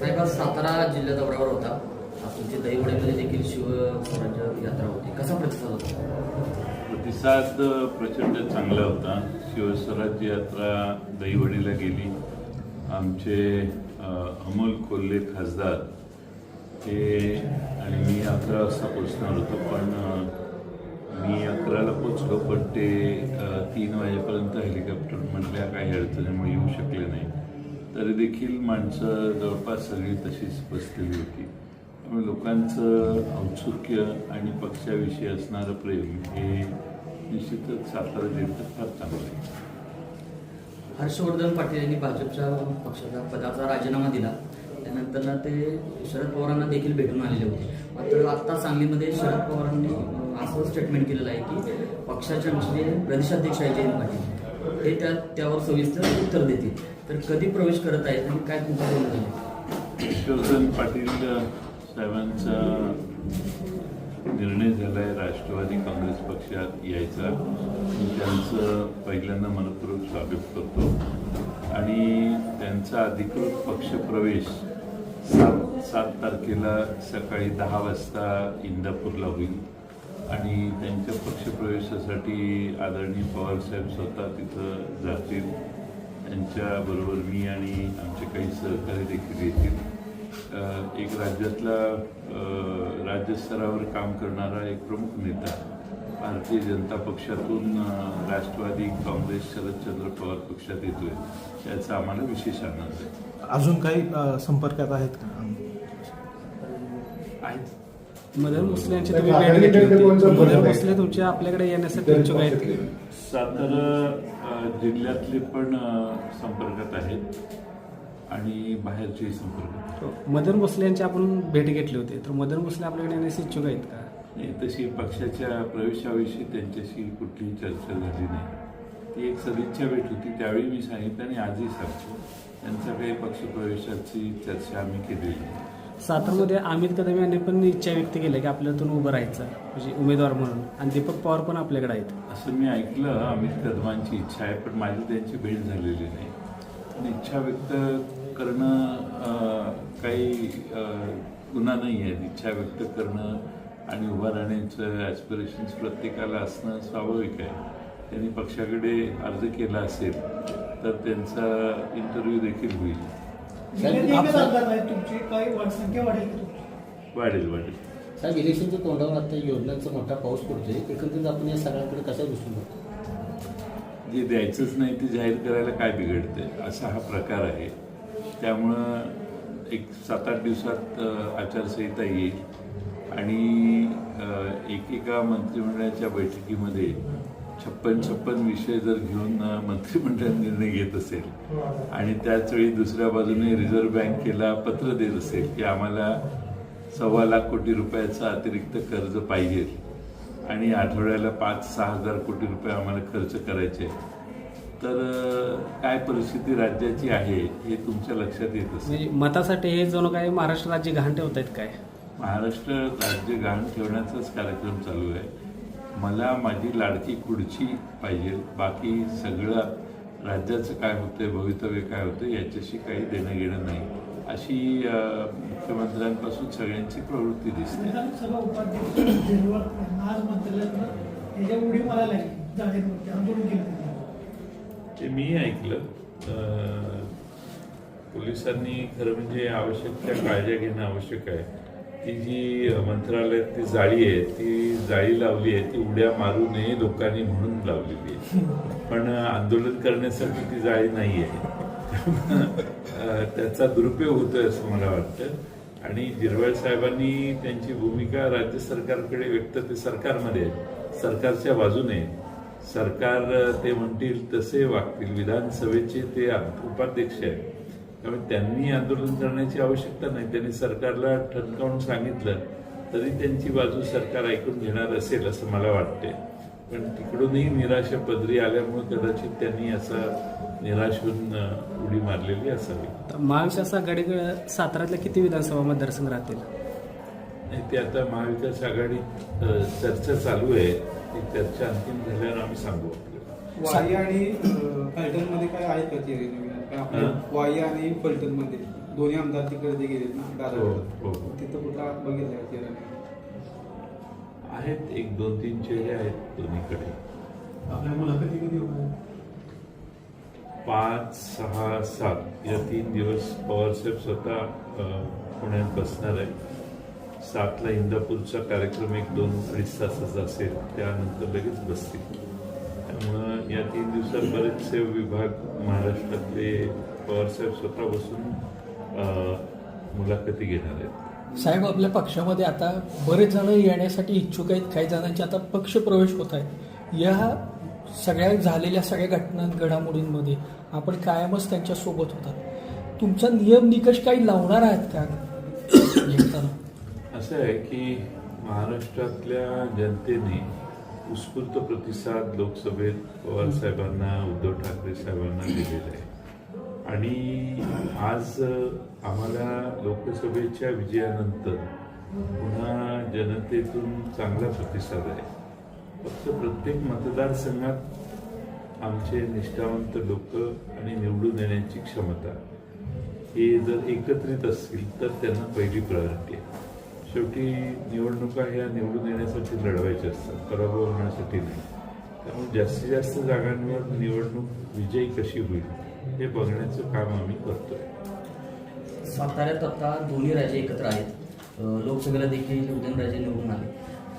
साहेब आज सातारा जिल्हा दौऱ्यावर होता. आज तुमची दहीवडीमध्ये देखील शिवस्वराज्य यात्रा होती. कसा प्रतिसाद होता? प्रतिसाद प्रचंड चांगला होता. शिवस्वराज्य यात्रा दहीवडीला गेली. आमचे अमोल कोल्हे खासदार हे आणि मी अकरा वाजता पोचणार होतो. पण मी अकराला पोचलो पण ते तीन वाजेपर्यंत हेलिकॉप्टर म्हटल्या काही अडचणीमुळे येऊ शकले नाही. तरी देखील माणसं जवळपास सगळी तशीच बसलेली होती. त्यामुळे लोकांचं औत्सुक्य आणि पक्षाविषयी असणारं प्रेम हे निश्चितच सातारा जिल्ह्यात फार चांगलं आहे. हर्षवर्धन पाटील यांनी भाजपच्या पक्षाचा पदाचा राजीनामा दिला. त्यानंतर ना ते शरद पवारांना देखील भेटून आलेले होते. मात्र आता सांगलीमध्ये शरद पवारांनी असं स्टेटमेंट केलेलं आहे की पक्षाचे आमचे प्रदेशाध्यक्ष आहे जयंत पाटील. ते त्या त्यावर सविस्तर उत्तर देतील. तर कधी प्रवेश करत आहेत आणि काय तुमचं पाटील साहेबांचा निर्णय झाला आहे राष्ट्रवादी काँग्रेस पक्षात यायचा. त्यांचं पहिल्यांदा मनपूर्वक स्वागत करतो. आणि त्यांचा अधिकृत पक्षप्रवेश सात सात तारखेला सकाळी दहा वाजता इंदापूरला होईल. आणि त्यांच्या पक्षप्रवेशासाठी आदरणीय पवारसाहेब स्वतः तिथं जातील. त्यांच्याबरोबर मी आणि आमचे काही सहकारी देखील येतील. एक राज्यातला राज्यस्तरावर काम करणारा एक प्रमुख नेता भारतीय जनता पक्षातून राष्ट्रवादी काँग्रेस शरदचंद्र पवार पक्षात येतोय. याचा आम्हाला विशेष आनंद आहे. अजून काही संपर्कात आहेत का? आहेत. मदन भोसले यांची तुम्ही भेट घेतली होती मदन भोसले तुमच्या आपल्याकडे येण्यासाठी इच्छुक आहेत. सातारा अ, जिल्ह्यातले पण अ, संपर्कात आहेत आणि बाहेरचेही संपर्कात आहेत. मदन भोसले यांची आपण भेट घेतली होती. तर मदन भोसले आपल्याकडे येण्यास इच्छुक आहेत का? नाही तशी पक्षाच्या प्रवेशाविषयी त्यांच्याशी कुठलीही चर्चा झाली नाही. ती एक सदिच्छा भेट होती. त्यावेळी मी सांगितलं आणि आजही सांगतो. त्यांचा काही पक्षप्रवेशाची चर्चा आम्ही केलेली नाही. सातारमध्ये अमित कदम यांनी पण इच्छा व्यक्त केली की आपल्यातून उभं राहायचं म्हणजे उमेदवार म्हणून. आणि दीपक पवार पण आपल्याकडे आहेत. असं मी ऐकलं अमित कदमांची इच्छा आहे पण माझी त्यांची भेट झालेली नाही. पण इच्छा व्यक्त करणं काही गुन्हा नाही आहे. इच्छा व्यक्त करणं आणि उभं राहण्याचं ॲस्पिरेशन्स प्रत्येकाला असणं स्वाभाविक आहे. त्यांनी पक्षाकडे अर्ज केला असेल तर त्यांचा इंटरव्ह्यू देखील होईल. गेल्या एकच अपघात आहे तुमची. काही वाढ संख्या वाढेल का तुमची. वाढेल वाढेल. साहेब इलेक्शनच्या तोंडावर आता योजनांचा मोठा पाऊस पडतोय. एकंदरीत आपण या सगळ्यांकडे कशा दृष्टीने बघतो? जे द्यायचंच नाही ते जाहीर करायला काय बिघडते असा हा प्रकार आहे. त्यामुळं एक सात आठ दिवसात अ, आचारसंहिता येईल. आणि अ, एकेका मंत्रिमंडळाच्या बैठकीमध्ये छप्पन छप्पन विषय जर घेऊन मंत्रिमंडळ निर्णय घेत असेल आणि त्याच वेळी दुसऱ्या बाजूने रिझर्व्ह बँकेला पत्र देत असेल की आम्हाला सव्वा लाख कोटी रुपयाचं अतिरिक्त कर्ज पाहिजे आणि आठवड्याला पाच सहा हजार कोटी रुपये आम्हाला खर्च करायचे तर काय परिस्थिती राज्याची आहे हे तुमच्या लक्षात येत असेल? म्हणजे मतासाठी हे जणू काही महाराष्ट्र राज्य घाण ठेवत आहेत काय? महाराष्ट्र राज्य गहाण ठेवण्याचाच कार्यक्रम चालू आहे. मला माझी लाडकी खुर्ची पाहिजे. बाकी सगळं राज्याचं काय होतंय भवितव्य काय होतं याच्याशी काही देणं घेणं नाही. अशी मुख्यमंत्र्यांपासून सगळ्यांची प्रवृत्ती दिसते. ते मी ऐकलं. अ, पोलिसांनी खरं म्हणजे आवश्यक त्या काळज्या घेणं आवश्यक आहे. ती जी मंत्रालयातली जाळी आहे ती जाळी लावली आहे ती उड्या मारू नये लोकांनी म्हणून लावलेली आहे. पण आंदोलन करण्यासाठी ती जाळी नाही आहे. त्याचा दुरुपयोग होतोय असं मला वाटतं. आणि जिरवाळ साहेबांनी त्यांची भूमिका राज्य सरकारकडे व्यक्त ते सरकारमध्ये सरकारच्या बाजूने सरकार ते म्हणतील तसे वागतील. विधानसभेचे ते उपाध्यक्ष आहेत. त्यामुळे त्यांनी आंदोलन करण्याची आवश्यकता नाही. त्यांनी सरकारला ठणकावून सांगितलं तरी त्यांची बाजू सरकार ऐकून घेणार असेल असं मला वाटते पण तिकडूनही निराशा पदरी आल्यामुळे कदाचित त्यांनी असं निराश होऊन उडी मारलेली असावी. महाविकास आघाडीकडे साताऱ्यातल्या किती विधानसभा मतदारसंघ राहतील? आणि ते आता महाविकास आघाडी चर्चा चालू आहे. ती चर्चा अंतिम झाल्यावर आम्ही सांगू. वाई आणि फलटणमध्ये काय आहे का ते नवीन? काय आपलं हा? वाई आणि फलटणमध्ये दोन्ही आमदार तिकडे जे गेले ना हो, दादा हो. तिथं कुठं बघितलं का ते रनिंग? आहेत एक दोन तीन चेहरे आहेत दोन्हीकडे. आपल्या मुलाखती कधी होणार पाच सहा सात. या तीन दिवस पवारसाहेब स्वतः अ, पुण्यात बसणार आहे सातला इंदापूरचा कार्यक्रम एक दोन अडीच तासाचा असेल त्यानंतर लगेच बसतील. त्यामुळं या तीन दिवसात बरेचसे विभाग महाराष्ट्रातले पवारसाहेब स्वतः बसून मुलाखती घेणार आहेत. साहेब आपल्या पक्षामध्ये आता बरेच जण येण्यासाठी इच्छुक आहेत. काही जणांचे आता पक्ष प्रवेश होत आहे. या सगळ्या झालेल्या सगळ्या घटना घडामोडींमध्ये आपण कायमच त्यांच्यासोबत होतात. तुमचा नियम निकष काही लावणार आहात का? असं आहे की महाराष्ट्रातल्या जनतेने उत्स्फूर्त प्रतिसाद लोकसभेत पवार साहेबांना उद्धव ठाकरे साहेबांना दिलेला आहे. आणि आज आम्हाला लोकसभेच्या विजयानंतर पुन्हा जनतेतून चांगला प्रतिसाद आहे. फक्त प्रत्येक मतदारसंघात आमचे निष्ठावंत लोक आणि निवडून येण्याची क्षमता हे जर एकत्रित असतील तर त्यांना पहिली प्रायोरिटी आहे. शेवटी निवडणुका ह्या निवडून येण्यासाठी लढवायच्या असतात. पराभव होण्यासाठी नाही. त्यामुळे जास्तीत जास्त जागांवर निवडणूक विजयी कशी होईल हे बघण्याचं काम आम्ही करतोय. साताऱ्यात आता दोन्ही राजे एकत्र आहेत. लोकसभेला देखील उदयनराजे निवडून आले.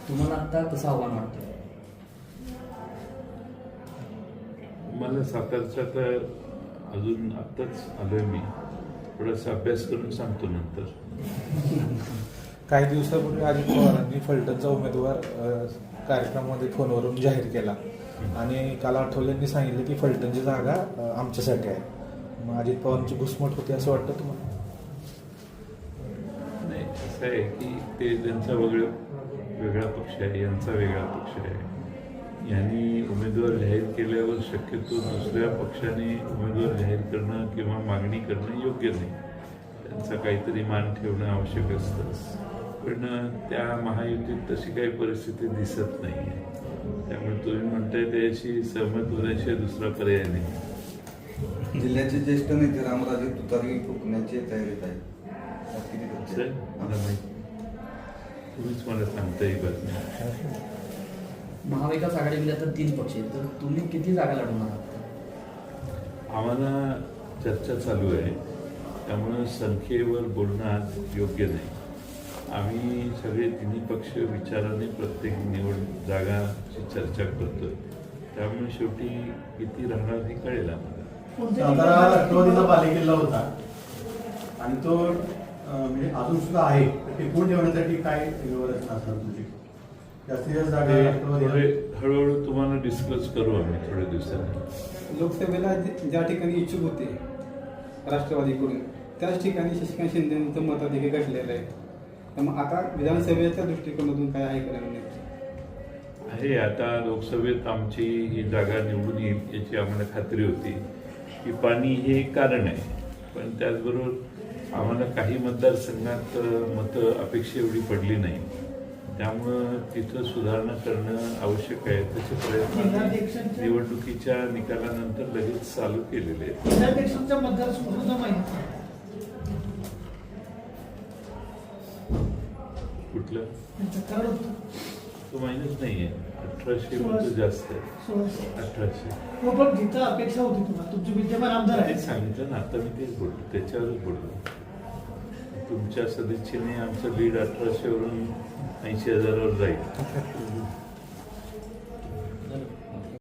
तुम्हाला आता कसं आव्हान वाटतं मला सातारचा तर अजून आत्ताच आलोय मी. थोडासा अभ्यास करून सांगतो नंतर. काही दिवसापूर्वी अजित पवारांनी फलटणचा उमेदवार कार्यक्रमामध्ये फोनवरून जाहीर केला. आणि काल आठवलेंनी सांगितलं की फलटणची जागा आमच्यासाठी आहे. मग अजित पवारांची घुसमट होती असं वाटतं तुम्हाला? नाही असं आहे की ते त्यांचा वेगळं वेगळा पक्ष आहे यांचा वेगळा पक्ष आहे. यांनी उमेदवार जाहीर केल्यावर शक्यतो दुसऱ्या पक्षाने उमेदवार जाहीर करणं किंवा मागणी करणं योग्य नाही. त्यांचा काहीतरी मान ठेवणं आवश्यक असतं पण त्या महायुतीत तशी काही परिस्थिती दिसत नाही त्यामुळे तुम्ही म्हणताय त्याशी सहमत होण्याशिवाय दुसरा पर्याय नाही. जिल्ह्याचे ज्येष्ठ नेते रामराजे तुतारी फुकण्याची तयारीत आहे तुम्हीच मला सांगता ही बातमी. महाविकास आघाडीमध्ये आता तीन पक्ष आहेत. तर तुम्ही किती जागा लढवणार आहात? आम्हाला चर्चा चालू आहे. त्यामुळं संख्येवर बोलणं आज योग्य नाही. आम्ही सगळे तिन्ही पक्ष विचाराने प्रत्येक निवड जागाची चर्चा करतोय. त्यामुळे शेवटी किती राहणार हे कळेल आम्हाला. राष्ट्रवादीचा बालेकिल्ला होता. आणि तो म्हणजे अजून सुद्धा आहे. तर टिकवून ठेवण्यासाठी काय व्यवस्था असणार तुमची? जास्तीत जास्त जागा राष्ट्रवादी हळूहळू तुम्हाला डिस्कस करू आम्ही थोड्या दिवसांनी. लोकसभेला ज्या ठिकाणी इच्छुक होते राष्ट्रवादीकडून त्याच ठिकाणी शशिकांत शिंदेचं मताधिक्य घडलेलं आहे. त्यामुळे आता विधानसभेच्या दृष्टिकोनातून काय आहे का नाही? आहे आता लोकसभेत आमची ही जागा निवडून येईल याची आम्हाला खात्री होती. की पाणी हे एक कारण आहे. पण त्याचबरोबर आम्हाला काही मतदारसंघात मतं अपेक्षा एवढी पडली नाही. त्यामुळं तिथं सुधारणा करणं आवश्यक आहे. तसे प्रयत्न निवडणुकीच्या निकालानंतर लगेच चालू केलेले आहेत. होतं. तो माहितीच नाही आहे अठराशे मतं जास्त आहे. अठराशे. हो, पण जिथं अपेक्षा होती तुम्हाला. तुमचे विद्यमान आमदार तेच आहेत सांगितलं ना आता मी तेच बोललो त्याच्यावरच बोललो तुमच्या सदिच्छेने आमचं लीड अठराशे वरून ऐंशी हजारावर जाईल.